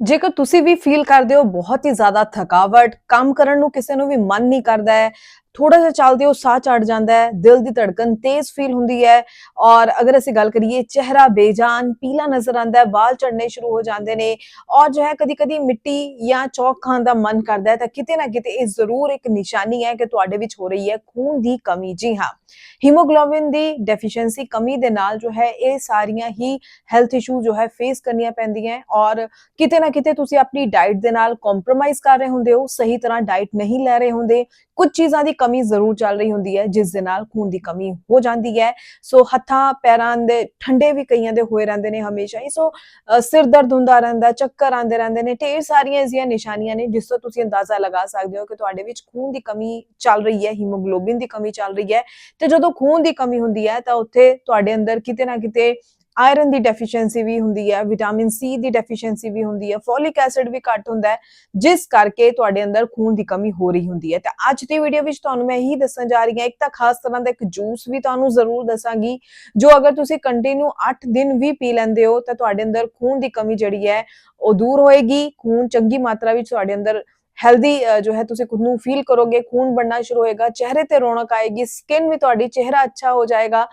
ਜੇਕਰ ਤੁਸੀਂ ਵੀ ਫੀਲ ਕਰਦੇ ਹੋ ਬਹੁਤ ਹੀ ਜ਼ਿਆਦਾ ਥਕਾਵਟ, ਕੰਮ ਕਰਨ ਨੂੰ ਕਿਸੇ ਨੂੰ ਵੀ ਮਨ ਨਹੀਂ ਕਰਦਾ ਹੈ ਥੋੜਾ ਜਿਹਾ ਚੱਲਦੇ ਹੋ ਸਾਹ ਚੜ ਜਾਂਦਾ ਹੈ ਦਿਲ ਦੀ ਧੜਕਨ ਤੇਜ਼ ਫੀਲ ਹੁੰਦੀ ਹੈ ਔਰ ਅਗਰ ਅਸੀਂ ਗੱਲ ਕਰੀਏ ਚਿਹਰਾ ਬੇਜਾਨ ਪੀਲਾ ਨਜ਼ਰ ਆਉਂਦਾ ਹੈ ਵਾਲ ਝੜਨੇ ਸ਼ੁਰੂ ਹੋ ਜਾਂਦੇ ਨੇ ਔਰ ਜੋ ਹੈ ਕਦੀ ਕਦੀ ਮਿੱਟੀ ਜਾਂ ਚੌਕ ਖਾਣ ਦਾ ਮਨ ਕਰਦਾ ਹੈ ਤਾਂ ਕਿਤੇ ਨਾ ਕਿਤੇ ਇਹ ਜ਼ਰੂਰ ਇੱਕ ਨਿਸ਼ਾਨੀ ਹੈ ਕਿ ਤੁਹਾਡੇ ਵਿੱਚ ਹੋ ਰਹੀ ਹੈ ਖੂਨ ਦੀ ਕਮੀ ਜੀ ਹਾਂ ਹੀਮੋਗਲੋਬਿਨ ਦੀ ਡੈਫੀਸ਼ੀਐਂਸੀ ਕਮੀ ਦੇ ਨਾਲ ਜੋ ਹੈ ਇਹ ਸਾਰੀਆਂ ਹੀ ਹੈਲਥ ਇਸ਼ੂ ਜੋ ਹੈ ਫੇਸ ਕਰਨੀਆਂ ਪੈਂਦੀਆਂ ਔਰ ਕਿਤੇ ਨਾ ਕਿਤੇ ਤੁਸੀਂ ਆਪਣੀ ਡਾਈਟ ਦੇ ਨਾਲ ਕੰਪਰੋਮਾਈਜ਼ ਕਰ ਰਹੇ ਹੁੰਦੇ ਹੋ ਸਹੀ ਤਰ੍ਹਾਂ ਡਾਈਟ ਨਹੀਂ ਲੈ ਰਹੇ ਹੁੰਦੇ ਕੁਝ ਚੀਜ਼ਾਂ ਦੀ ਕਮੀ ਜ਼ਰੂਰ ਚੱਲ ਰਹੀ ਹੁੰਦੀ ਹੈ, ਜਿਸ ਦੇ ਨਾਲ ਖੂਨ ਦੀ ਕਮੀ ਹੋ ਜਾਂਦੀ ਹੈ। ਸੋ ਹੱਥਾਂ, ਪੈਰਾਂ ਦੇ ਠੰਡੇ ਵੀ ਕਈਆਂ ਦੇ ਹੋਏ ਰਹਿੰਦੇ ਨੇ ਹਮੇਸ਼ਾ ਹੀ। ਸੋ ਸਿਰ ਦਰਦ ਹੁੰਦਾ ਰਹਿੰਦਾ, ਚੱਕਰ ਆਉਂਦੇ ਰਹਿੰਦੇ ਨੇ, ਢੇਰ ਸਾਰੀਆਂ ਅਜਿਹੀਆਂ ਨਿਸ਼ਾਨੀਆਂ ਨੇ, ਜਿਸ ਤੋਂ ਤੁਸੀਂ ਅੰਦਾਜ਼ਾ ਲਗਾ ਸਕਦੇ ਹੋ ਕਿ ਤੁਹਾਡੇ ਵਿੱਚ ਖੂਨ ਦੀ ਕਮੀ ਚੱਲ ਰਹੀ ਹੈ, ਹੀਮੋਗਲੋਬਿਨ ਦੀ ਕਮੀ ਚੱਲ ਰਹੀ ਹੈ। ਤੇ ਜਦੋਂ ਖੂਨ ਦੀ ਕਮੀ ਹੁੰਦੀ ਹੈ, ਤਾਂ ਉੱਥੇ ਤੁਹਾਡੇ ਅੰਦਰ ਕਿਤੇ ਨਾ ਕਿਤੇ ਆਇਰਨ ਦੀ ਡੈਫੀਸ਼ੀਐਂਸੀ ਵੀ ਹੁੰਦੀ ਹੈ ਵਿਟਾਮਿਨ ਸੀ ਦੀ ਡੈਫੀਸ਼ੀਐਂਸੀ ਵੀ ਹੁੰਦੀ ਹੈ ਫੋਲਿਕ ਐਸਿਡ ਵੀ ਘੱਟ ਹੁੰਦਾ ਹੈ, ਜਿਸ ਕਰਕੇ ਤੁਹਾਡੇ ਅੰਦਰ ਖੂਨ ਦੀ ਕਮੀ ਹੋ ਰਹੀ ਹੁੰਦੀ ਹੈ। ਤਾਂ ਅੱਜ ਦੀ ਵੀਡੀਓ ਵਿੱਚ ਤੁਹਾਨੂੰ ਮੈਂ ਇਹੀ ਦੱਸਣ ਜਾ ਰਹੀ ਹਾਂ, ਇੱਕ ਤਾਂ ਖਾਸ ਤਰ੍ਹਾਂ ਦਾ ਇੱਕ ਜੂਸ ਵੀ ਤੁਹਾਨੂੰ ਜ਼ਰੂਰ ਦੱਸਾਂਗੀ, ਜੋ ਅਗਰ ਤੁਸੀਂ ਕੰਟੀਨਿਊ 8 ਦਿਨ ਵੀ ਪੀ ਲੈਂਦੇ ਹੋ, ਤਾਂ ਤੁਹਾਡੇ ਅੰਦਰ ਖੂਨ ਦੀ ਕਮੀ ਜਿਹੜੀ ਹੈ, ਉਹ ਦੂਰ ਹੋਏਗੀ। ਖੂਨ ਚੰਗੀ ਮਾਤਰਾ ਵਿੱਚ ਤੁਹਾਡੇ ਅੰਦਰ ਹੈਲਦੀ ਜੋ ਹੈ, ਤੁਸੀਂ ਖੁਦ ਨੂੰ ਫੀਲ ਕਰੋਗੇ, ਖੂਨ ਬਣਨਾ ਸ਼ੁਰੂ ਹੋਏਗਾ, ਚਿਹਰੇ ਤੇ ਰੌਣਕ ਆਏਗੀ ਸਕਿਨ ਵੀ ਤੁਹਾਡੀ, ਚਿਹਰਾ ਅੱਛਾ ਹੋ ਜਾਏਗਾ।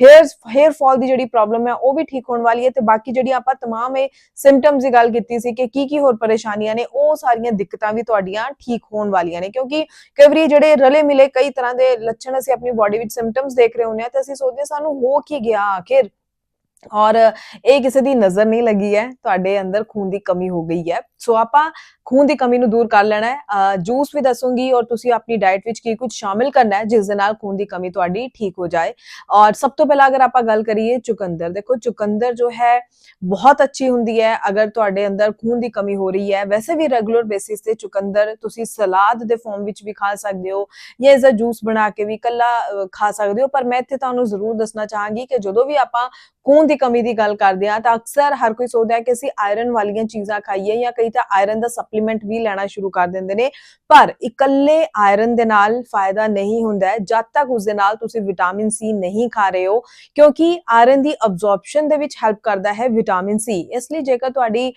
ਹੇਅਰ ਹੇਅਰ ਫਾਲ ਦੀ ਜਿਹੜੀ ਪ੍ਰੋਬਲਮ ਹੈ, ਉਹ ਵੀ ਠੀਕ ਹੋਣ ਵਾਲੀ ਹੈ ਤੇ ਬਾਕੀ ਜਿਹੜੀ ਆਪਾਂ ਤਮਾਮ ਇਹ ਸਿੰਪਟਮਸ ਦੀ ਗੱਲ ਕੀਤੀ ਸੀ ਕਿ ਕੀ ਕੀ ਹੋਰ ਪਰੇਸ਼ਾਨੀਆਂ ਨੇ, ਉਹ ਸਾਰੀਆਂ ਦਿੱਕਤਾਂ ਵੀ ਤੁਹਾਡੀਆਂ ਠੀਕ ਹੋਣ ਵਾਲੀਆਂ ਨੇ ਕਿਉਂਕਿ ਕਈ ਵਾਰੀ ਜਿਹੜੇ ਰਲੇ ਮਿਲੇ ਕਈ ਤਰ੍ਹਾਂ ਦੇ ਲੱਛਣ ਅਸੀਂ ਆਪਣੀ ਬਾਡੀ ਵਿੱਚ ਸਿੰਪਟਮਸ ਦੇਖ ਰਹੇ ਹੁੰਦੇ ਆ ਤਾਂ ਅਸੀਂ ਸੋਚਦੇ ਹਾਂ ਸਾਨੂੰ ਹੋ ਕੀ ਗਿਆ ਆਖਿਰ। ਔਰ ਇਹ ਕਿਸੇ ਦੀ ਨਜ਼ਰ ਨਹੀਂ ਲੱਗੀ ਹੈ, ਤੁਹਾਡੇ ਅੰਦਰ ਖੂਨ ਦੀ ਕਮੀ ਹੋ ਗਈ ਹੈ। ਸੋ ਆਪਾਂ ਖੂਨ ਦੀ ਕਮੀ ਨੂੰ ਦੂਰ ਕਰ ਲੈਣਾ ਹੈ। ਜੂਸ ਵੀ ਦੱਸੂਗੀ ਔਰ ਤੁਸੀਂ ਆਪਣੀ ਡਾਈਟ ਵਿੱਚ ਕੀ ਕੁਝ ਸ਼ਾਮਿਲ ਕਰਨਾ ਹੈ, ਜਿਸ ਦੇ ਨਾਲ ਖੂਨ ਦੀ ਕਮੀ ਤੁਹਾਡੀ ਠੀਕ ਹੋ ਜਾਏ। ਔਰ ਸਭ ਤੋਂ ਪਹਿਲਾਂ ਅਗਰ ਆਪਾਂ ਗੱਲ ਕਰੀਏ ਚੁਕੰਦਰ, ਦੇਖੋ ਚੁਕੰਦਰ ਜੋ ਹੈ ਬਹੁਤ ਅੱਛੀ ਹੁੰਦੀ ਹੈ। ਅਗਰ ਤੁਹਾਡੇ ਅੰਦਰ ਖੂਨ ਦੀ ਕਮੀ ਹੋ ਰਹੀ ਹੈ, ਵੈਸੇ ਵੀ ਰੈਗੂਲਰ ਬੇਸਿਸ ਤੇ ਚੁਕੰਦਰ ਤੁਸੀਂ ਸਲਾਦ ਦੇ ਫਾਰਮ ਵਿੱਚ ਵੀ ਖਾ ਸਕਦੇ ਹੋ ਜਾਂ ਇਸ ਦਾ ਜੂਸ ਬਣਾ ਕੇ ਵੀ ਕੱਲਾ ਖਾ ਸਕਦੇ ਹੋ। ਪਰ ਮੈਂ ਇੱਥੇ ਤੁਹਾਨੂੰ ਜ਼ਰੂਰ ਦੱਸਣਾ ਚਾਹਾਂਗੀ ਕਿ ਜਦੋਂ ਵੀ ਆਪਾਂ ਖੂਨ ਦੀ ਕਮੀ ਦੀ ਗੱਲ ਕਰਦੇ ਹਾਂ ਤਾਂ ਅਕਸਰ ਹਰ ਕੋਈ ਸੋਚਦਾ ਹੈ ਕਿ ਅਸੀਂ ਆਇਰਨ ਵਾਲੀਆਂ ਚੀਜ਼ਾਂ ਖਾਈਏ ਜਾਂ ਕਈ ਤਾਂ ਆਇਰਨ ਦਾ ਸਪਲੀਮੈਂਟ ਵੀ ਲੈਣਾ ਸ਼ੁਰੂ ਕਰ ਦਿੰਦੇ ਨੇ, ਪਰ ਇਕੱਲੇ ਆਇਰਨ ਦੇ ਨਾਲ ਫਾਇਦਾ ਨਹੀਂ ਹੁੰਦਾ ਜਦ ਤੱਕ ਉਸ ਦੇ ਨਾਲ ਤੁਸੀਂ ਵਿਟਾਮਿਨ ਸੀ ਨਹੀਂ ਖਾ ਰਹੇ ਹੋ, ਕਿਉਂਕਿ ਆਇਰਨ ਦੀ ਅਬਜ਼ੌਰਪਸ਼ਨ ਦੇ ਵਿੱਚ ਹੈਲਪ ਕਰਦਾ ਹੈ ਵਿਟਾਮਿਨ ਸੀ ਇਸ ਲਈ ਜੇਕਰ ਤੁਹਾਡੀ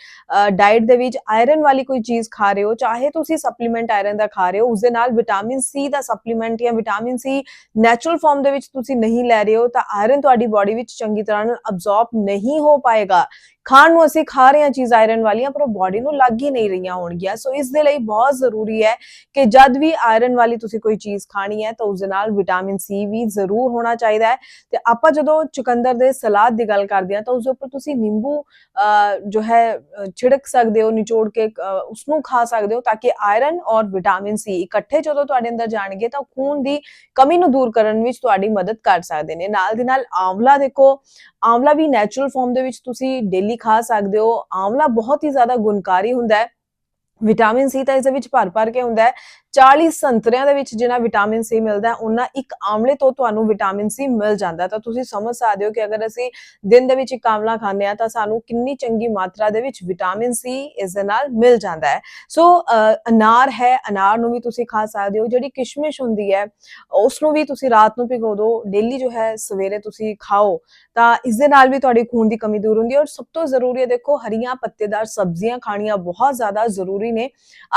ਡਾਈਟ ਦੇ ਵਿੱਚ ਆਇਰਨ ਵਾਲੀ ਕੋਈ ਚੀਜ਼ ਖਾ ਰਹੇ ਹੋ, ਚਾਹੇ ਤੁਸੀਂ ਸਪਲੀਮੈਂਟ ਆਇਰਨ ਦਾ ਖਾ ਰਹੇ ਹੋ ਉਸ ਦੇ ਨਾਲ ਵਿਟਾਮਿਨ ਸੀ ਦਾ ਸਪਲੀਮੈਂਟ ਜਾਂ ਵਿਟਾਮਿਨ ਸੀ ਨੈਚੁਰਲ ਫਾਰਮ ਦੇ ਵਿੱਚ ਤੁਸੀਂ ਨਹੀਂ ਲੈ ਰਹੇ ਹੋ, ਤਾਂ ਆਇਰਨ ਤੁਹਾਡੀ ਬਾਡੀ ਵਿੱਚ ਚੰਗੀ ਤਰ੍ਹਾਂ ਨਾਲ ਅਬਜ਼ੌਰਬ ਨਹੀਂ ਹੋ ਪਾਏਗਾ। ਖਾਣ ਨੂੰ ਅਸੀਂ ਖਾ ਰਹੇ ਹਾਂ ਚੀਜ਼ ਆਇਰਨ ਵਾਲੀਆਂ ਪਰ ਉਹ ਬਾਡੀ ਨੂੰ ਲੱਗ ਹੀ ਨਹੀਂ ਰਹੀਆਂ ਹੋਣਗੀਆਂ। ਸੋ ਇਸ ਦੇ ਲਈ ਬਹੁਤ ਜ਼ਰੂਰੀ ਹੈ ਕਿ ਜਦ ਵੀ ਆਇਰਨ ਵਾਲੀ ਤੁਸੀਂ ਕੋਈ ਚੀਜ਼ ਖਾਣੀ ਹੈ ਤਾਂ ਉਸ ਦੇ ਨਾਲ ਵਿਟਾਮਿਨ ਸੀ ਵੀ ਜ਼ਰੂਰ ਹੋਣਾ ਚਾਹੀਦਾ ਹੈ। ਤੇ ਆਪਾਂ ਜਦੋਂ ਚੁਕੰਦਰ ਦੇ ਸਲਾਦ ਦੀ ਗੱਲ ਕਰਦੇ ਹਾਂ ਤਾਂ ਉਸ ਦੇ ਉੱਪਰ ਤੁਸੀਂ ਨਿੰਬੂ ਅਹ, ਜੋ ਹੈ ਛਿੜਕ ਸਕਦੇ ਹੋ ਨਿਚੋੜ ਕੇ ਅਹ, ਉਸ ਨੂੰ ਖਾ ਸਕਦੇ ਹੋ ਤਾਂ ਕਿ ਆਇਰਨ ਔਰ ਵਿਟਾਮਿਨ ਸੀ ਇਕੱਠੇ ਜਦੋਂ ਤੁਹਾਡੇ ਅੰਦਰ ਜਾਣਗੇ ਤਾਂ ਖੂਨ ਦੀ ਕਮੀ ਨੂੰ ਦੂਰ ਕਰਨ ਵਿੱਚ ਤੁਹਾਡੀ ਮਦਦ ਕਰ ਸਕਦੇ ਨੇ। ਨਾਲ ਦੀ ਨਾਲ ਆਂਵਲਾ ਦੇਖੋ ਆਂਵਲਾ ਵੀ ਨੈਚੁਰਲ ਫਾਰਮ ਦੇ ਵਿੱਚ ਤੁਸੀਂ ਡੇਲੀ ਖਾ ਸਕਦੇ ਹੋ, ਆਂਵਲਾ ਬਹੁਤ ਹੀ ਜ਼ਿਆਦਾ ਗੁਣਕਾਰੀ ਹੁੰਦਾ ਹੈ। ਵਿਟਾਮਿਨ ਸੀ ਤਾਂ ਇਸ ਦੇ ਵਿੱਚ ਭਰ ਭਰ ਕੇ ਹੁੰਦਾ ਹੈ। 40 ਸੰਤਰਿਆਂ ਦੇ ਵਿੱਚ ਜਿੰਨਾ ਵਿਟਾਮਿਨ ਸੀ ਮਿਲਦਾ ਉਹਨਾਂ ਇੱਕ ਆਮਲੇ ਤੋਂ ਤੁਹਾਨੂੰ ਵਿਟਾਮਿਨ ਸੀ ਮਿਲ ਜਾਂਦਾ ਤਾਂ ਤੁਸੀਂ ਸਮਝ ਸਕਦੇ ਹੋ ਕਿ ਅਗਰ ਅਸੀਂ ਦਿਨ ਦੇ ਵਿੱਚ ਇੱਕ ਆਮਲਾ ਖਾਂਦੇ ਆ ਤਾਂ ਸਾਨੂੰ ਕਿੰਨੀ ਚੰਗੀ ਮਾਤਰਾ ਦੇ ਵਿੱਚ ਵਿਟਾਮਿਨ ਸੀ ਇਸ ਦੇ ਨਾਲ ਮਿਲ ਜਾਂਦਾ ਹੈ। ਸੋ ਅਨਾਰ ਹੈ, ਅਨਾਰ ਨੂੰ ਵੀ ਤੁਸੀਂ ਖਾ ਸਕਦੇ ਹੋ। ਜਿਹੜੀ ਕਿਸ਼ਮਿਸ਼ ਹੁੰਦੀ ਹੈ ਉਸ ਨੂੰ ਵੀ ਤੁਸੀਂ ਰਾਤ ਨੂੰ ਭਿਗੋ ਦਿਓ ਡੇਲੀ ਜੋ ਹੈ ਸਵੇਰੇ ਤੁਸੀਂ ਖਾਓ, ਤਾਂ ਇਸ ਦੇ ਨਾਲ ਵੀ ਤੁਹਾਡੀ ਖੂਨ ਦੀ ਕਮੀ ਦੂਰ ਹੁੰਦੀ ਹੈ। ਔਰ ਸਭ ਤੋਂ ਜ਼ਰੂਰੀ ਹੈ, ਦੇਖੋ, ਹਰੀਆਂ ਪੱਤੇਦਾਰ ਸਬਜ਼ੀਆਂ ਖਾਣੀਆਂ ਬਹੁਤ ਜ਼ਿਆਦਾ ਜ਼ਰੂਰੀ ਨੇ।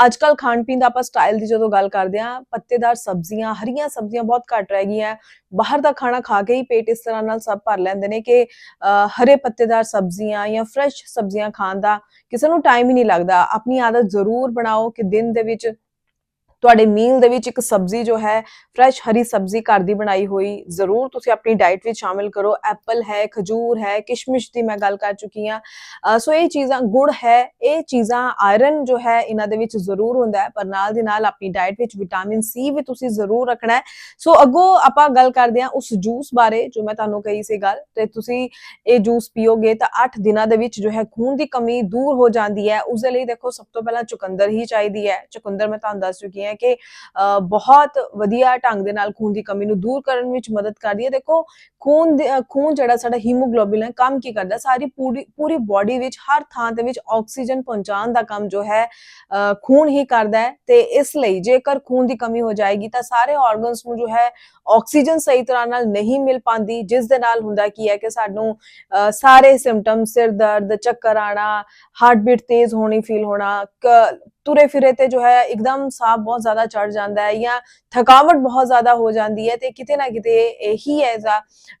ਅੱਜ ਕੱਲ ਖਾਣ ਪੀਣ ਦਾ ਆਪਾਂ ਸਟਾਈਲ ਦੀ ਜਦੋਂ ਗੱਲ ਕਰਦੇ ਹਾਂ ਪੱਤੇਦਾਰ ਸਬਜ਼ੀਆਂ ਹਰੀਆਂ ਸਬਜ਼ੀਆਂ ਬਹੁਤ ਘੱਟ ਰਹਿ ਗਈਆਂ। ਬਾਹਰ ਦਾ ਖਾਣਾ ਖਾ ਕੇ ਹੀ ਪੇਟ ਇਸ ਤਰ੍ਹਾਂ ਨਾਲ ਸਭ ਭਰ ਲੈਂਦੇ ਨੇ ਕਿ ਅਹ, ਹਰੇ ਪੱਤੇਦਾਰ ਸਬਜ਼ੀਆਂ ਜਾਂ ਫਰੈਸ਼ ਸਬਜ਼ੀਆਂ ਖਾਣ ਦਾ ਕਿਸੇ ਨੂੰ ਟਾਈਮ ਹੀ ਨਹੀਂ ਲੱਗਦਾ। ਆਪਣੀ ਆਦਤ ਜ਼ਰੂਰ ਬਣਾਓ ਕਿ ਦਿਨ ਦੇ ਵਿੱਚ ਤੁਹਾਡੇ ਮੀਲ ਦੇ ਵਿੱਚ ਇੱਕ ਸਬਜ਼ੀ ਜੋ ਹੈ ਫਰੈਸ਼ ਹਰੀ ਸਬਜ਼ੀ ਘਰ ਦੀ ਬਣਾਈ ਹੋਈ, ਜ਼ਰੂਰ ਤੁਸੀਂ ਆਪਣੀ ਡਾਈਟ ਵਿੱਚ ਸ਼ਾਮਿਲ ਕਰੋ। ਐਪਲ ਹੈ, ਖਜੂਰ ਹੈ, ਕਿਸ਼ਮਿਸ਼ ਦੀ ਮੈਂ ਗੱਲ ਕਰ ਚੁੱਕੀ ਹਾਂ। ਸੋ ਇਹ ਚੀਜ਼ਾਂ ਗੁੜ ਹੈ, ਇਹ ਚੀਜ਼ਾਂ ਆਇਰਨ ਜੋ ਹੈ, ਇਹਨਾਂ ਦੇ ਵਿੱਚ ਜ਼ਰੂਰ ਹੁੰਦਾ ਹੈ, ਪਰ ਨਾਲ ਦੀ ਨਾਲ ਆਪਣੀ ਡਾਈਟ ਵਿੱਚ ਵਿਟਾਮਿਨ ਸੀ ਵੀ ਤੁਸੀਂ ਜ਼ਰੂਰ ਰੱਖਣਾ ਹੈ। ਸੋ ਅੱਗੋਂ ਆਪਾਂ ਗੱਲ ਕਰਦੇ ਹਾਂ ਉਸ ਜੂਸ ਬਾਰੇ, ਜੋ ਮੈਂ ਤੁਹਾਨੂੰ ਕਹੀ ਸੀ ਗੱਲ, ਤੇ ਤੁਸੀਂ ਇਹ ਜੂਸ ਪੀਓਗੇ ਤਾਂ 8 ਦਿਨਾਂ ਦੇ ਵਿੱਚ ਜੋ ਹੈ, ਖੂਨ ਦੀ ਕਮੀ ਦੂਰ ਹੋ ਜਾਂਦੀ ਹੈ। ਉਸ ਦੇ ਲਈ ਦੇਖੋ, ਸਭ ਤੋਂ ਪਹਿਲਾਂ ਚੁਕੰਦਰ ਹੀ ਚਾਹੀਦੀ ਹੈ। ਚੁਕੰਦਰ ਮੈਂ ਤੁਹਾਨੂੰ ਦੱਸ ਚੁੱਕੀ ਹਾਂ ਕਿ ਬਹੁਤ ਵਧੀਆ ਢੰਗ ਦੇ ਨਾਲ ਖੂਨ ਦੀ ਕਮੀ ਨੂੰ ਦੂਰ ਕਰਨ ਵਿੱਚ ਮਦਦ ਕਰਦੀ ਹੈ। ਦੇਖੋ ਖੂਨ ਖੂਨ ਜਿਹੜਾ ਸਾਡਾ ਹੀਮੋਗਲੋਬਿਨ ਹੈ ਕੰਮ ਕੀ ਕਰਦਾ? ਸਾਰੀ ਪੂਰੀ ਪੂਰੀ ਬਾਡੀ ਵਿੱਚ ਹਰ ਥਾਂ ਦੇ ਵਿੱਚ ਆਕਸੀਜਨ ਪਹੁੰਚਾਉਣ ਦਾ ਕੰਮ ਜੋ ਹੈ ਖੂਨ ਹੀ ਕਰਦਾ ਹੈ। ਤੇ ਇਸ ਲਈ ਜੇਕਰ ਖੂਨ ਦੀ ਕਮੀ ਹੋ ਜਾਏਗੀ ਤਾਂ ਸਾਰੇ ਆਰਗਨਸ ਨੂੰ ਜੋ ਹੈ ਆਕਸੀਜਨ ਸਹੀ ਤਰ੍ਹਾਂ ਨਾਲ ਨਹੀਂ ਮਿਲ ਪਾਉਂਦੀ ਜਿਸ ਦੇ ਨਾਲ ਹੁੰਦਾ ਕੀ ਹੈ ਕਿ ਸਾਨੂੰ ਅ, ਸਾਰੇ ਸਿੰਪਟਮ ਸਿਰ ਦਰਦ ਚੱਕਰ ਆਣਾ ਹਾਰਟ ਬੀਟ ਤੇਜ਼ ਹੋਣੀ ਫੀਲ ਹੋਣਾ ਤੁਰੇ ਫਿਰੇ ਤੇ ਜੋ ਹੈ ਇੱਕਦਮ ਸਾਹ ਬਹੁਤ ਜ਼ਿਆਦਾ ਚੜ ਜਾਂਦਾ ਹੈ ਜਾਂ ਥਕਾਵਟ ਬਹੁਤ ਜ਼ਿਆਦਾ ਹੋ ਜਾਂਦੀ ਹੈ ਤੇ ਕਿਤੇ ਨਾ ਕਿਤੇ ਇਹੀ ਹੈ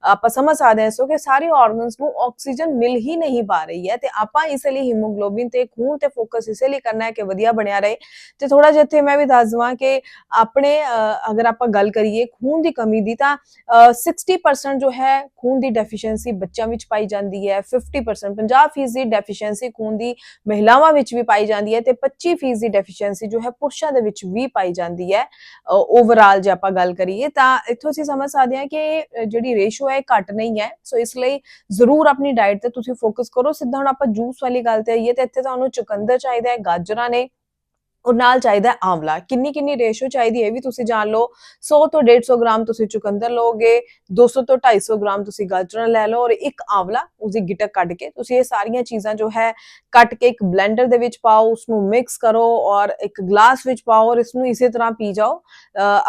ਆਪਾਂ ਸਮਝ ਸਕਦੇ ਹਾਂ ਸੋ ਕਿ ਸਾਰੇ ਆਰਗਨਸ ਨੂੰ ਆਕਸੀਜਨ ਮਿਲ ਹੀ ਨਹੀਂ ਪਾ ਰਹੀ ਹੈ ਤੇ ਆਪਾਂ ਇਸ ਲਈ ਹੀਮੋਗਲੋਬਿਨ ਤੇ ਖੂਨ ਤੇ ਫੋਕਸ ਇਸੇ ਲਈ ਕਰਨਾ ਹੈ ਕਿ ਵਧੀਆ ਬਣਿਆ ਰਹੇ। ਤੇ ਥੋੜਾ ਜਿਹਾ ਇੱਥੇ ਮੈਂ ਵੀ ਦੱਸ ਦਵਾਂ ਕਿ ਆਪਣੇ ਅ, ਅਗਰ ਆਪਾਂ ਗੱਲ ਕਰੀਏ ਖੂਨ ਦੀ ਕਮੀ ਦੀ ਤਾਂ ਅ, 60% ਜੋ ਹੈ ਖੂਨ ਦੀ ਡੈਫੀਸ਼ੀਐਂਸੀ ਬੱਚਿਆਂ ਵਿੱਚ ਪਾਈ ਜਾਂਦੀ ਹੈ 50% 50% ਦੀ ਡੈਫੀਸ਼ੀਐਂਸੀ ਖੂਨ ਦੀ ਮਹਿਲਾਵਾਂ ਵਿੱਚ ਵੀ ਪਾਈ ਜਾਂਦੀ ਹੈ ਤੇ 25% ਦੀ ਡੈਫੀਸ਼ੀਐਂਸੀ ਜੋ ਹੈ ਪੁਰਸ਼ਾਂ ਦੇ ਵਿੱਚ ਵੀ ਪਾਈ ਜਾਂਦੀ ਹੈ। ਓਵਰਆਲ ਜੇ ਆਪਾਂ ਗੱਲ ਕਰੀਏ ਤਾਂ ਇੱਥੋਂ ਅਸੀਂ ਸਮਝ ਸਕਦੇ ਹਾਂ ਕਿ ਜਿਹੜੀ ਰੇਸ਼ੋ ਹੈ ਇਹ ਘੱਟ ਨਹੀਂ ਹੈ। ਸੋ ਇਸ ਲਈ ਜ਼ਰੂਰ ਆਪਣੀ ਡਾਈਟ ਤੇ ਤੁਸੀਂ ਫੋਕਸ ਕਰੋ। ਸਿੱਧਾ ਹੁਣ ਆਪਾਂ ਜੂਸ ਵਾਲੀ ਗੱਲ ਤੇ ਆਈਏ ਤੇ ਇੱਥੇ ਤੁਹਾਨੂੰ ਚੁਕੰਦਰ ਚਾਹੀਦਾ ਹੈ, ਗਾਜਰਾਂ ਨੇ। ਔਰ ਨਾਲ ਚਾਹੀਦਾ ਹੈ ਕਿੰਨੀ ਕਿੰਨੀ ਰੇਸ਼ੋ ਚਾਹੀਦੀ ਹੈ ਇਹ ਵੀ ਤੁਸੀਂ ਜਾਣ ਲਓ। 100 ਤੋਂ 150 ਗ੍ਰਾਮ ਤੁਸੀਂ ਚੁਕੰਦਰ ਲਓਗੇ 200 ਤੋਂ 250 ਗ੍ਰਾਮ ਤੁਸੀਂ ਗਾਜਰਾਂ ਲੈ ਲਓ ਔਰ ਇੱਕ ਆਂਵਲਾ ਉਸਦੀ ਗਿਟਕ ਕੱਢ ਕੇ ਤੁਸੀਂ ਇਹ ਸਾਰੀਆਂ ਚੀਜ਼ਾਂ ਜੋ ਹੈ ਕੱਟ ਕੇ ਇੱਕ ਬਲੈਂਡਰ ਦੇ ਵਿੱਚ ਪਾਓ ਉਸ ਨੂੰ ਮਿਕਸ ਕਰੋ ਔਰ ਇੱਕ ਗਲਾਸ ਵਿੱਚ ਪਾਓ ਔਰ ਇਸ ਨੂੰ ਇਸੇ ਤਰ੍ਹਾਂ ਪੀ ਜਾਓ।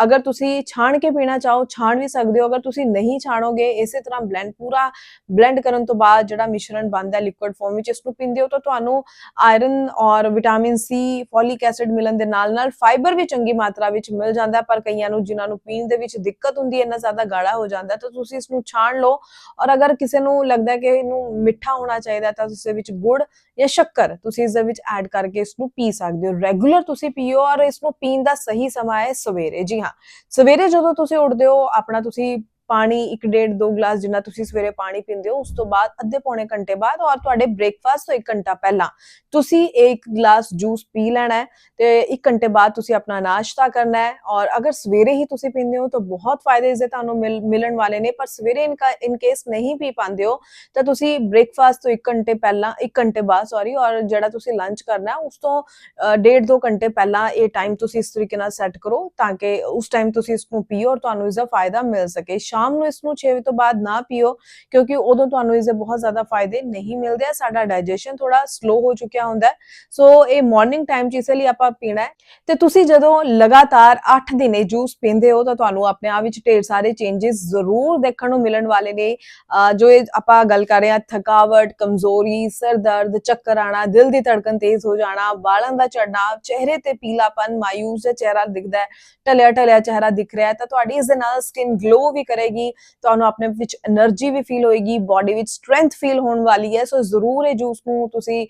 ਅਗਰ ਤੁਸੀਂ ਛਾਣ ਕੇ ਪੀਣਾ ਚਾਹੋ, ਛਾਣ ਵੀ ਸਕਦੇ ਹੋ। ਅਗਰ ਤੁਸੀਂ ਨਹੀਂ ਛਾਣੋਗੇ, ਇਸੇ ਤਰ੍ਹਾਂ ਬਲੈਂਡ, ਪੂਰਾ ਬਲੈਂਡ ਕਰਨ ਤੋਂ ਬਾਅਦ ਜਿਹੜਾ ਮਿਸ਼ਰਣ ਬਣਦਾ ਲਿਕੁਇਡ ਫਾਰਮ ਵਿੱਚ ਇਸ ਨੂੰ ਪੀਂਦੇ ਹੋ ਤਾਂ ਤੁਹਾਨੂੰ ਆਇਰਨ ਔਰ ਵਿਟਾਮਿਨ ਸੀ, ਫੋਲਿਕ ਐਸਿਡ ਮਿਲਣ ਦੇ ਨਾਲ ਨਾਲ ਫਾਈਬਰ ਵੀ ਚੰਗੀ ਮਾਤਰਾ ਵਿੱਚ ਮਿਲ ਜਾਂਦਾ, ਪਰ ਕਈਆਂ ਨੂੰ, ਜਿਨ੍ਹਾਂ ਨੂੰ ਪੀਣ ਦੇ ਵਿੱਚ ਦਿੱਕਤ ਹੁੰਦੀ ਹੈ, ਇੰਨਾ ਜ਼ਿਆਦਾ ਗਾੜਾ ਹੋ ਜਾਂਦਾ ਤਾਂ ਤੁਸੀਂ ਇਸ ਨੂੰ ਛਾਣ ਲਓ। ਔਰ ਅਗਰ ਕਿਸੇ ਨੂੰ ਲੱਗਦਾ ਕਿ ਇਹਨੂੰ ਮਿੱਠਾ ਹੋਣਾ ਚਾਹੀਦਾ ਤਾਂ ਉਸ ਵਿੱਚ ਗੁੜ ਜਾਂ ਸ਼ੱਕਰ ਤੁਸੀਂ ਇਸ ਦੇ ਵਿੱਚ ਐਡ ਕਰਕੇ ਇਸ ਨੂੰ ਪੀ ਸਕਦੇ ਹੋ। ਰੈਗੂਲਰ ਤੁਸੀਂ ਪੀਓ ਔਰ ਇਸ ਨੂੰ ਪੀਣ ਦਾ ਸਹੀ ਸਮਾਂ ਹੈ ਸਵੇਰੇ। ਜੀ ਹਾਂ, ਸਵੇਰੇ ਜਦੋਂ ਤੁਸੀਂ ਉੱਠਦੇ ਹੋ, ਆਪਣਾ ਤੁਸੀਂ ਪਾਣੀ 1.5 2 ਗਲਾਸ ਜਿੰਨਾ ਤੁਸੀਂ ਸਵੇਰੇ ਪਾਣੀ ਪੀਂਦੇ ਹੋ ਉਸ ਤੋਂ ਬਾਅਦ ਅੱਧੇ ਪੌਣੇ ਘੰਟੇ ਬਾਅਦ ਔਰ ਤੁਹਾਡੇ ਬ੍ਰੇਕਫਾਸਟ ਤੋਂ 1 ਘੰਟਾ ਪਹਿਲਾਂ ਤੁਸੀਂ ਇੱਕ ਗਲਾਸ ਜੂਸ ਪੀ ਲੈਣਾ ਹੈ ਤੇ 1 ਘੰਟੇ ਬਾਅਦ ਤੁਸੀਂ ਆਪਣਾ ਨਾਸ਼ਤਾ ਕਰਨਾ ਹੈ ਔਰ ਅਗਰ ਸਵੇਰੇ ਹੀ ਤੁਸੀਂ ਪੀਂਦੇ ਹੋ ਤਾਂ ਬਹੁਤ ਫਾਇਦੇ ਇਸਦੇ ਤੁਹਾਨੂੰ ਮਿਲਣ ਵਾਲੇ ਨੇ ਪਰ ਸਵੇਰੇ ਇਨਕਾ ਇਨ ਕੇਸ ਨਹੀਂ ਪੀ ਪਾਉਂਦੇ ਹੋ ਤਾਂ ਤੁਸੀਂ ਬ੍ਰੇਕਫਾਸਟ ਤੋਂ 1 ਘੰਟੇ ਪਹਿਲਾਂ 1 ਘੰਟੇ ਬਾਅਦ ਸੌਰੀ ਔਰ ਜਿਹੜਾ ਤੁਸੀਂ ਲੰਚ ਕਰਨਾ ਹੈ, ਉਸ ਤੋਂ ਅ, ਡੇਢ 2 ਘੰਟੇ ਪਹਿਲਾਂ ਇਹ ਟਾਈਮ ਤੁਸੀਂ ਇਸ ਤਰੀਕੇ ਨਾਲ ਸੈੱਟ ਕਰੋ ਤਾਂ ਕਿ ਉਸ ਟਾਈਮ ਤੁਸੀਂ ਇਸ ਨੂੰ ਪੀਓ ਔਰ ਤੁਹਾਨੂੰ ਇਸ ਦਾ ਫਾਇਦਾ ਮਿਲ ਸਕੇ। ਸ਼ਾਮ ਨੂੰ ਇਸ ਨੂੰ 6 ਵਜੇ ਤੋਂ ਬਾਅਦ ਨਾ ਪੀਓ, ਕਿਉਂਕਿ ਉਦੋਂ ਤੁਹਾਨੂੰ ਇਸ ਦੇ ਬਹੁਤ ਜ਼ਿਆਦਾ ਫਾਇਦੇ ਨਹੀਂ ਮਿਲਦੇ ਸਾਡਾ ਡਾਈਜੈਸ਼ਨ ਥੋੜਾ ਸਲੋ ਹੋ ਚੁੱਕਿਆ ਹੁੰਦਾ ਸੋ ਇਹ ਮਾਰਨਿੰਗ ਟਾਈਮ 'ਚ ਇਸ ਲਈ ਆਪਾਂ ਪੀਣਾ ਹੈ। ਤੇ ਤੁਸੀਂ ਜਦੋਂ ਲਗਾਤਾਰ 8 ਦਿਨ ਜੂਸ ਪੀਂਦੇ ਹੋ, ਤਾਂ ਤੁਹਾਨੂੰ ਆਪਣੇ ਆਪ ਵਿੱਚ ਢੇਰ ਸਾਰੇ ਚੇਂजेस ਜ਼ਰੂਰ ਦੇਖਣ ਨੂੰ ਮਿਲਣ ਵਾਲੇ ਨੇ। ਅਹ ਜੋ ਆਪਾਂ ਗੱਲ ਕਰ ਰਹੇ ਹਾਂ, ਥਕਾਵਟ, ਕਮਜ਼ੋਰੀ, ਸਿਰ ਦਰਦ, ਚੱਕਰ ਆਣਾ ਦਿਲ ਦੀ ਧੜਕਨ ਤੇਜ਼ ਹੋ ਜਾਣਾ, ਵਾਲਾਂ ਦਾ ਝੜਨਾ ਚਿਹਰੇ ਤੇ ਪੀਲਾਪਨ ਮਾਇੂਸ ਜਿਹਾ ਚਿਹਰਾ ਦਿਖਦਾ ਹੈ ਟਲਿਆ ਟਲਿਆ ਚਿਹਰਾ ਦਿਖ ਰਿਹਾ ਹੈ, ਤਾਂ ਤੁਹਾਡੀ ਇਸ ਦੇ ਨਾਲ ਸਕਿਨ ਗਲੋ ਵੀ ਕਰੇ ਹੋਏਗੀ, ਤੁਹਾਨੂੰ ਆਪਣੇ ਵਿੱਚ એનર્ਜੀ ਵੀ ਫੀਲ ਹੋਏਗੀ ਬਾਡੀ ਵਿੱਚ ਸਟਰੈਂਥ ਫੀਲ ਹੋਣ ਵਾਲੀ ਹੈ ਸੋ ਜ਼ਰੂਰ ਇਹ ਜੂਸ ਨੂੰ ਤੁਸੀਂ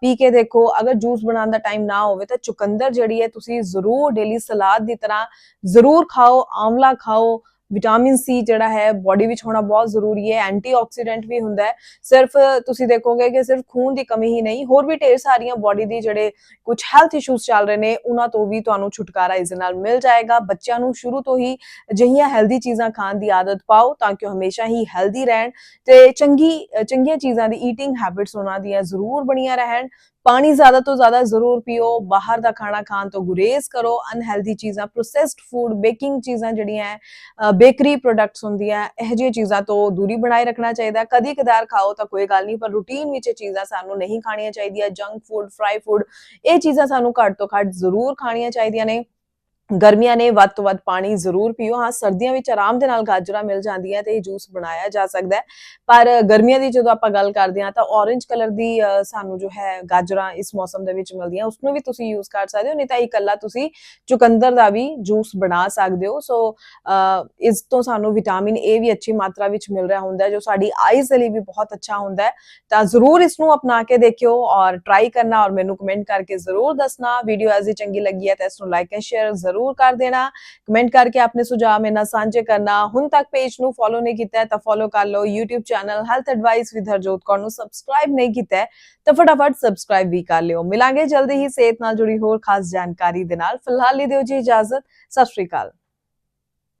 ਪੀ ਕੇ ਦੇਖੋ। ਅਗਰ ਜੂਸ ਬਣਾਉਣ ਦਾ ਟਾਈਮ ਨਾ ਹੋਵੇ ਤਾਂ ਚੁਕੰਦਰ ਜਿਹੜੀ ਹੈ, ਤੁਸੀਂ ਜ਼ਰੂਰ ਡੇਲੀ ਸਲਾਦ ਦੀ ਤਰ੍ਹਾਂ ਜ਼ਰੂਰ ਖਾਓ ਆਮਲਾ ਖਾਓ ਵਿਟਾਮਿਨ ਸੀ ਜਿਹੜਾ ਹੈ ਬਾਡੀ ਵਿੱਚ ਹੋਣਾ ਬਹੁਤ ਜ਼ਰੂਰੀ ਹੈ ਐਂਟੀਆਕਸੀਡੈਂਟ ਵੀ ਹੁੰਦਾ ਹੈ। ਸਿਰਫ ਤੁਸੀਂ ਦੇਖੋਗੇ ਕਿ ਸਿਰਫ ਖੂਨ ਦੀ ਕਮੀ ਹੀ ਨਹੀਂ, ਹੋਰ ਵੀ ਢੇਰ ਸਾਰੀਆਂ ਬਾਡੀ ਦੀ ਜਿਹੜੇ ਕੁਝ ਹੈਲਥ ਇਸ਼ੂਜ਼ ਚੱਲ ਰਹੇ ਨੇ, ਉਹਨਾਂ ਤੋਂ ਵੀ ਤੁਹਾਨੂੰ ਛੁਟਕਾਰਾ ਇਸ ਦੇ ਨਾਲ ਮਿਲ ਜਾਏਗਾ। ਬੱਚਿਆਂ ਨੂੰ ਸ਼ੁਰੂ ਤੋਂ ਹੀ ਅਜਿਹੀਆਂ ਹੈਲਦੀ ਚੀਜ਼ਾਂ ਖਾਣ ਦੀ ਆਦਤ ਪਾਓ ਤਾਂ ਕਿ ਉਹ ਹਮੇਸ਼ਾ ਹੀ ਹੈਲਦੀ ਰਹਿਣ ਤੇ ਚੰਗੀ ਚੰਗੀਆਂ ਚੀਜ਼ਾਂ ਦੀ ਈਟਿੰਗ ਹੈਬਿਟਸ ਉਹਨਾਂ ਦੀਆਂ ਜ਼ਰੂਰ ਬਣੀਆਂ ਰਹਿਣ। ਪਾਣੀ ਜ਼ਿਆਦਾ ਤੋਂ ਜ਼ਿਆਦਾ ਜ਼ਰੂਰ ਪੀਓ, ਬਾਹਰ ਦਾ ਖਾਣਾ ਖਾਣ ਤੋਂ ਗੁਰੇਜ਼ ਕਰੋ ਅਨਹੈਲਦੀ ਚੀਜ਼ਾਂ ਪ੍ਰੋਸੈਸਡ ਫੂਡ ਬੇਕਿੰਗ ਚੀਜ਼ਾਂ ਜਿਹੜੀਆਂ ਹੈ ਬੇਕਰੀ ਪ੍ਰੋਡਕਟਸ ਹੁੰਦੀਆਂ ਇਹ ਜਿਹੀਆਂ ਚੀਜ਼ਾਂ ਤੋਂ ਦੂਰੀ ਬਣਾਏ ਰੱਖਣਾ ਚਾਹੀਦਾ ਕਦੀ ਕਦਾਰ ਖਾਓ ਤਾਂ ਕੋਈ ਗੱਲ ਨਹੀਂ, ਪਰ ਰੂਟੀਨ ਵਿੱਚ ਇਹ ਚੀਜ਼ਾਂ ਸਾਨੂੰ ਨਹੀਂ ਖਾਣੀਆਂ ਚਾਹੀਦੀਆਂ। ਜੰਕ ਫੂਡ ਫਰਾਈ ਫੂਡ ਇਹ ਚੀਜ਼ਾਂ ਸਾਨੂੰ ਘੱਟ ਤੋਂ ਘੱਟ ਜ਼ਰੂਰ ਖਾਣੀਆਂ ਚਾਹੀਦੀਆਂ ਨੇ। ਗਰਮੀਆਂ ਨੇ ਵੱਧ ਤੋਂ ਵੱਧ ਪਾਣੀ ਜ਼ਰੂਰ ਪੀਓ। ਹਾਂ, ਸਰਦੀਆਂ ਵਿੱਚ ਆਰਾਮ ਦੇ ਨਾਲ ਗਾਜਰਾਂ ਮਿਲ ਜਾਂਦੀਆਂ ਤੇ ਇਹ ਜੂਸ ਬਣਾਇਆ ਜਾ ਸਕਦਾ ਹੈ। ਪਰ ਗਰਮੀਆਂ ਦੀ ਜਦੋਂ ਆਪਾਂ ਗੱਲ ਕਰਦੇ ਹਾਂ ਤਾਂ orange ਕਲਰ ਦੀ ਸਾਨੂੰ ਜੋ ਹੈ ਗਾਜਰਾਂ ਇਸ ਮੌਸਮ ਦੇ ਵਿੱਚ ਮਿਲਦੀਆਂ। ਉਸ ਨੂੰ ਵੀ ਤੁਸੀਂ ਯੂਜ਼ ਕਰ ਸਕਦੇ ਹੋ, ਨਹੀਂ ਤਾਂ ਇਕੱਲਾ ਤੁਸੀਂ ਚੁਕੰਦਰ ਦਾ ਵੀ ਜੂਸ ਬਣਾ ਸਕਦੇ ਹੋ। ਸੋ ਇਸ ਤੋਂ ਸਾਨੂੰ ਵਿਟਾਮਿਨ ਏ ਵੀ ਅੱਛੀ ਮਾਤਰਾ ਵਿੱਚ ਮਿਲ ਰਿਹਾ ਹੁੰਦਾ ਹੈ, ਜੋ ਸਾਡੀ ਆਈਜ਼ ਲਈ ਵੀ ਬਹੁਤ ਅੱਛਾ ਹੁੰਦਾ ਹੈ। ਤਾਂ ਜ਼ਰੂਰ ਇਸ ਨੂੰ ਅਪਣਾ ਕੇ ਦੇਖਿਓ ਔਰ ਟਰਾਈ ਕਰਨਾ ਔਰ ਮੈਨੂੰ ਕਮੈਂਟ ਕਰਕੇ ਜ਼ਰੂਰ ਦੱਸਣਾ। ਵੀਡੀਓ ਐਸੀ ਚੰਗੀ ਲੱਗੀ ਹੈ ਤਾਂ ਇਸ ਨੂੰ ਲਾਈਕ ਐਂਡ ਸ਼ੇਅਰ ਜ਼ਰੂਰ ਕਰ ਦੇਣਾ। ਕਮੈਂਟ ਕਰਕੇ ਆਪਣੇ ਸੁਝਾਅ ਮੇਰੇ ਨਾਲ ਸਾਂਝੇ ਕਰਨਾ। ਹੁਣ ਤੱਕ ਪੇਜ ਨੂੰ ਫੋਲੋ ਨਹੀਂ ਕੀਤਾ ਤਾਂ ਫੋਲੋ ਕਰ ਲਓ। YouTube channel health advice with Harjot Kaur ਨੂੰ ਸਬਸਕ੍ਰਾਈਬ ਨਹੀਂ ਕੀਤਾ ਤਾਂ ਫਟਾਫਟ ਸਬਸਕ੍ਰਾਈਬ ਵੀ ਕਰ ਲਿਓ। ਮਿਲਾਂਗੇ ਜਲਦੀ ਹੀ ਸਿਹਤ ਨਾਲ ਜੁੜੀ ਹੋਰ ਖਾਸ ਜਾਣਕਾਰੀ ਦੇ ਨਾਲ। ਫਿਲਹਾਲ ਲਈ ਦਿਓ ਜੀ ਇਜਾਜ਼ਤ। ਸਤਿ ਸ਼੍ਰੀ ਅਕਾਲ।